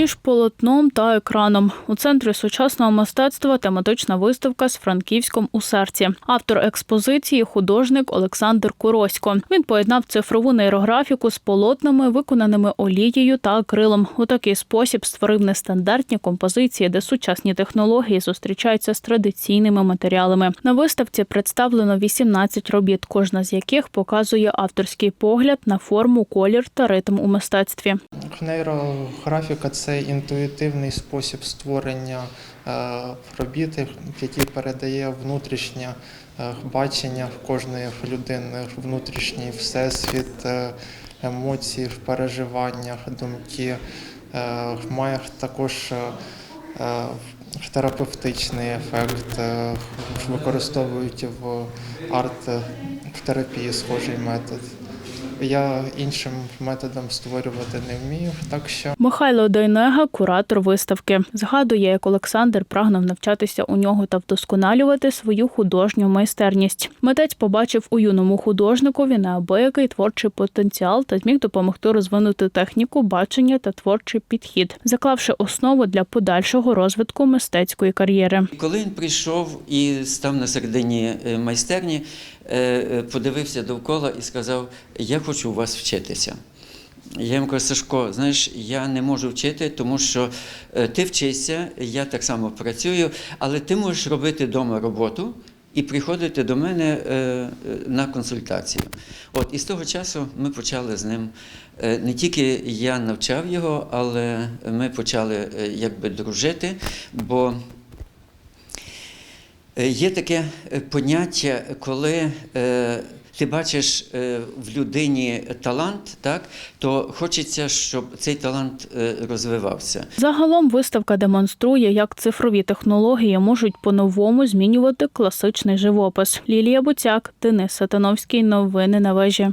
Між полотном та екраном у центрі сучасного мистецтва тематична виставка з Франківськом у серці. Автор експозиції художник Олександр Куросько. Він поєднав цифрову нейрографіку з полотнами, виконаними олією та акрилом. У такий спосіб створив нестандартні композиції, де сучасні технології зустрічаються з традиційними матеріалами. На виставці представлено 18 робіт, кожна з яких показує авторський погляд на форму, колір та ритм у мистецтві. Нейрографіка це інтуїтивний спосіб створення е, робіт, який передає внутрішнє е, бачення кожної людини, внутрішній всесвіт, е, емоції, в переживаннях, думки. Має також терапевтичний ефект, використовують в арт-терапії схожий метод. Я іншим методом створювати не вмію, так що Михайло Дейнега, куратор виставки, згадує, як Олександр прагнув навчатися у нього та вдосконалювати свою художню майстерність. Митець побачив у юному художникові неабиякий творчий потенціал та зміг допомогти розвинути техніку, бачення та творчий підхід, заклавши основу для подальшого розвитку мистецької кар'єри. Коли він прийшов і став на середині е, майстерні, е, е, подивився довкола і сказав: Я хочу у вас вчитися. Я йому кажу, Сашко, знаєш, я не можу вчити, тому що е, ти вчишся, я так само працюю, але ти можеш робити вдома роботу і приходити до мене е, е, на консультацію. От і з того часу ми почали з ним. Не тільки я навчав його, але ми почали якби дружити, бо Є таке поняття, коли ти бачиш е, в людині талант, так, то хочеться, щоб цей талант е, розвивався. Загалом виставка демонструє, як цифрові технології можуть по-новому змінювати класичний живопис. Лілія Буцяк, Денис Сатановський. Новини на вежі.